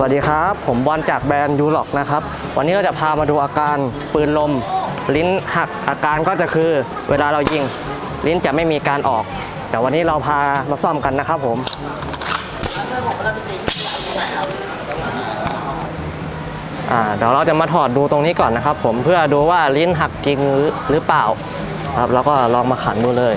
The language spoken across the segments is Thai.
สวัสดีครับ ผมบอลจากแบรนด์ยูล็อกนะครับ วันนี้เราจะพามาดูอาการปืนลม ลิ้นหักอาการก็จะคือเวลาเรายิง ลิ้นจะไม่มีการออก แต่วันนี้เราพามาซ่อมกันนะครับผม เดี๋ยวเราจะมาถอดดูตรงนี้ก่อนนะครับ ผมเพื่อดูว่าลิ้นหักจริงหรือหรือเปล่าครับแล้วก็ลองมาขันดูเลย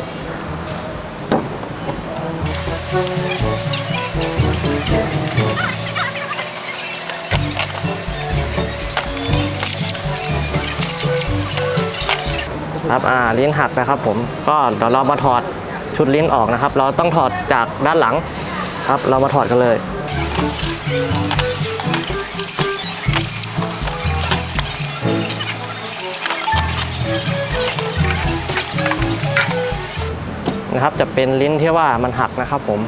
ครับอ่าลิ้นหักนะครับผมก็เดี๋ยวเรามาถอดชุดลิ้นออกนะครับ เราต้องถอดจากด้านหลังครับ เรามาถอดกันเลยนะครับจะเป็นลิ้นที่ว่ามันหักนะครับผม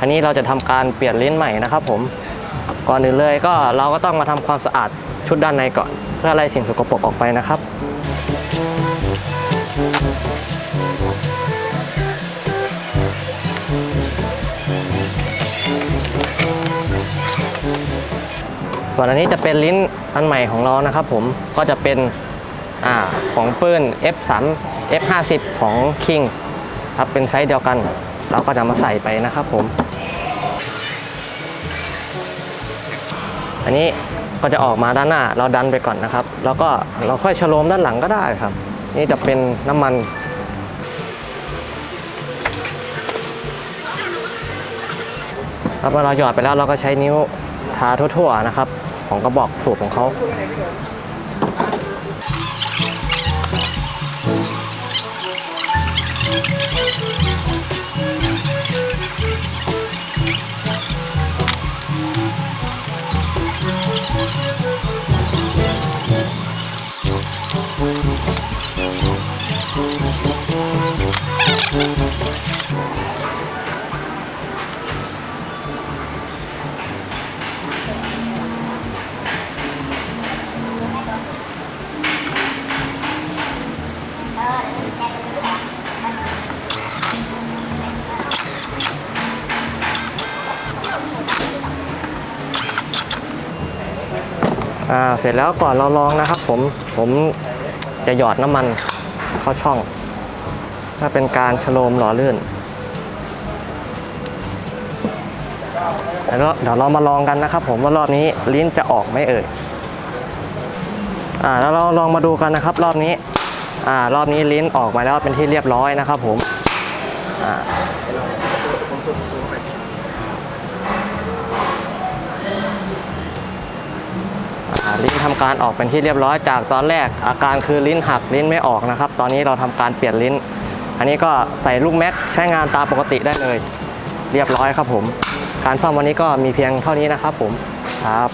อันนี้เราจะทำการเปลี่ยนลิ้นใหม่นะครับผม ก่อนอื่นเลยก็เราก็ต้องมาทำความสะอาดชุดด้านในก่อน เพื่อไล่สิ่งสกปรกออกไปนะครับ ส่วนอันนี้จะเป็นลิ้นอันใหม่ของเรานะครับผมก็จะเป็นอของปืน F3 F50 ของ King ครับเป็นไซส์เดียวกัน เราก็จะมาใส่ไปนะครับผม อันนี้ก็จะออกมาด้านหน้าเราดันไปก่อนนะครับ แล้วก็เราค่อยชโลมด้านหลังก็ได้ครับ นี่จะเป็นน้ำมันครับเมื่อเราหยอดไปแล้วเราก็ใช้นิ้วทาทั่วๆนะครับ ของกระบอกสูบของเขา อ่าเสร็จแล้วก่อนเราลองนะครับผมผมจะหยอดน้ำมันเข้าช่อง ถ้าเป็นการชโลมหล่อลื่นแล้วเดี๋ยวเรามาลองกันนะครับ ผมว่ารอบนี้ลิ้นจะออกไหมเอ่ยอ่าแล้วเราลองมาดูกันนะครับ รอบนี้ อ่ารอบนี้ลิ้นออกมาแล้วเป็นที่เรียบร้อยนะครับผมอ่าลิ้นทำการออกเป็นที่เรียบร้อยจากตอนแรกอาการคือลิ้นหักลิ้นไม่ออกนะครับ ตอนนี้เราทำการเปลี่ยนลิ้น อันนี้ก็ใส่ลูกแม็กใช้งานตามปกติได้เลย เรียบร้อยครับผม การซ่อมวันนี้ก็มีเพียงเท่านี้นะครับผมครับ